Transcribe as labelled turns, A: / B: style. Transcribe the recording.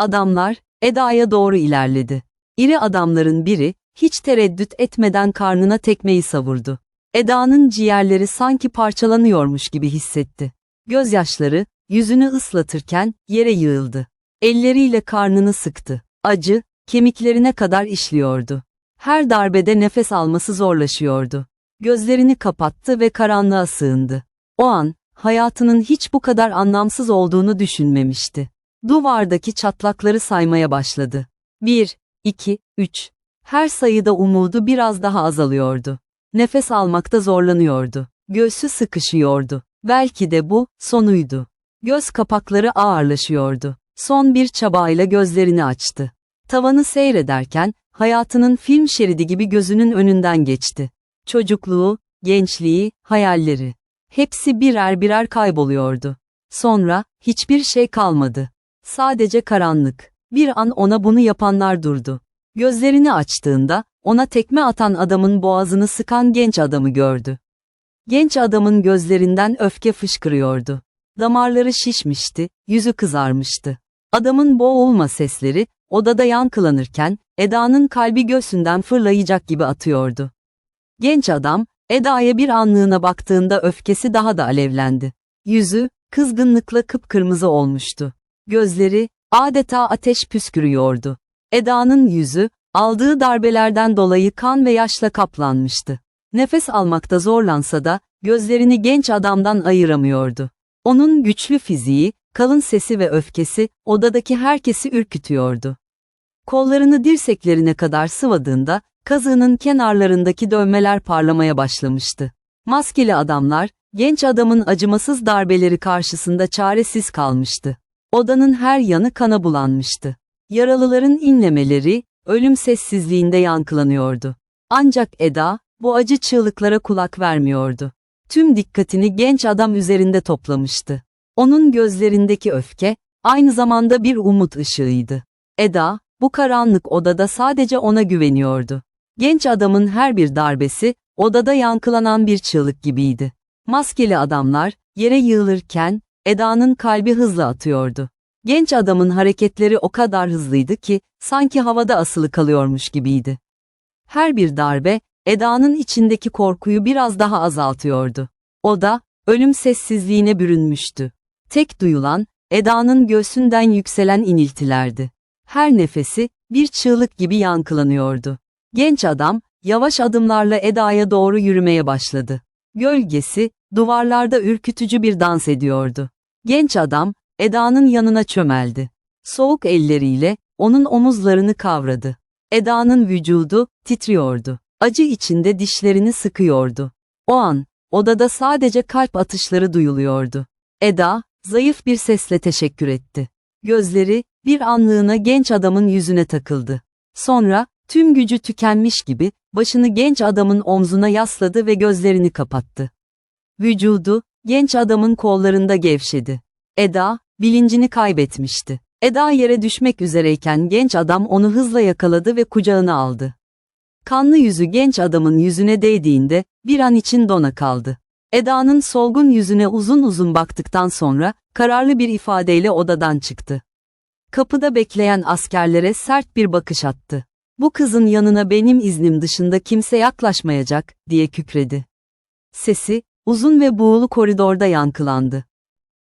A: Adamlar, Eda'ya doğru ilerledi. İri adamların biri, hiç tereddüt etmeden karnına tekmeyi savurdu. Eda'nın ciğerleri sanki parçalanıyormuş gibi hissetti. Gözyaşları, yüzünü ıslatırken, yere yığıldı. Elleriyle karnını sıktı. Acı, kemiklerine kadar işliyordu. Her darbede nefes alması zorlaşıyordu. Gözlerini kapattı ve karanlığa sığındı. O an, hayatının hiç bu kadar anlamsız olduğunu düşünmemişti. Duvardaki çatlakları saymaya başladı. 1, 2, 3. Her sayıda umudu biraz daha azalıyordu. Nefes almakta zorlanıyordu. Göğsü sıkışıyordu. Belki de bu, sonuydu. Göz kapakları ağırlaşıyordu. Son bir çabayla gözlerini açtı. Tavanı seyrederken, hayatının film şeridi gibi gözünün önünden geçti. Çocukluğu, gençliği, hayalleri. Hepsi birer birer kayboluyordu. Sonra, hiçbir şey kalmadı. Sadece karanlık. Bir an ona bunu yapanlar durdu. Gözlerini açtığında, ona tekme atan adamın boğazını sıkan genç adamı gördü. Genç adamın gözlerinden öfke fışkırıyordu. Damarları şişmişti, yüzü kızarmıştı. Adamın boğulma sesleri, odada yankılanırken, Eda'nın kalbi göğsünden fırlayacak gibi atıyordu. Genç adam, Eda'ya bir anlığına baktığında öfkesi daha da alevlendi. Yüzü, kızgınlıkla kıpkırmızı olmuştu. Gözleri, adeta ateş püskürüyordu. Eda'nın yüzü, aldığı darbelerden dolayı kan ve yaşla kaplanmıştı. Nefes almakta zorlansa da, gözlerini genç adamdan ayıramıyordu. Onun güçlü fiziği, kalın sesi ve öfkesi, odadaki herkesi ürkütüyordu. Kollarını dirseklerine kadar sıvadığında, kazığının kenarlarındaki dövmeler parlamaya başlamıştı. Maskeli adamlar, genç adamın acımasız darbeleri karşısında çaresiz kalmıştı. Odanın her yanı kana bulanmıştı. Yaralıların inlemeleri, ölüm sessizliğinde yankılanıyordu. Ancak Eda, bu acı çığlıklara kulak vermiyordu. Tüm dikkatini genç adam üzerinde toplamıştı. Onun gözlerindeki öfke, aynı zamanda bir umut ışığıydı. Eda, bu karanlık odada sadece ona güveniyordu. Genç adamın her bir darbesi, odada yankılanan bir çığlık gibiydi. Maskeli adamlar, yere yığılırken, Eda'nın kalbi hızla atıyordu. Genç adamın hareketleri o kadar hızlıydı ki, sanki havada asılı kalıyormuş gibiydi. Her bir darbe, Eda'nın içindeki korkuyu biraz daha azaltıyordu. O da, ölüm sessizliğine bürünmüştü. Tek duyulan, Eda'nın göğsünden yükselen iniltilerdi. Her nefesi, bir çığlık gibi yankılanıyordu. Genç adam, yavaş adımlarla Eda'ya doğru yürümeye başladı. Gölgesi, duvarlarda ürkütücü bir dans ediyordu. Genç adam, Eda'nın yanına çömeldi. Soğuk elleriyle, onun omuzlarını kavradı. Eda'nın vücudu, titriyordu. Acı içinde dişlerini sıkıyordu. O an, odada sadece kalp atışları duyuluyordu. Eda, zayıf bir sesle teşekkür etti. Gözleri, bir anlığına genç adamın yüzüne takıldı. Sonra, tüm gücü tükenmiş gibi, başını genç adamın omzuna yasladı ve gözlerini kapattı. Vücudu, genç adamın kollarında gevşedi. Eda, bilincini kaybetmişti. Eda yere düşmek üzereyken genç adam onu hızla yakaladı ve kucağına aldı. Kanlı yüzü genç adamın yüzüne değdiğinde, bir an için dona kaldı. Eda'nın solgun yüzüne uzun uzun baktıktan sonra, kararlı bir ifadeyle odadan çıktı. Kapıda bekleyen askerlere sert bir bakış attı. Bu kızın yanına benim iznim dışında kimse yaklaşmayacak, diye kükredi. Sesi, uzun ve buğulu koridorda yankılandı.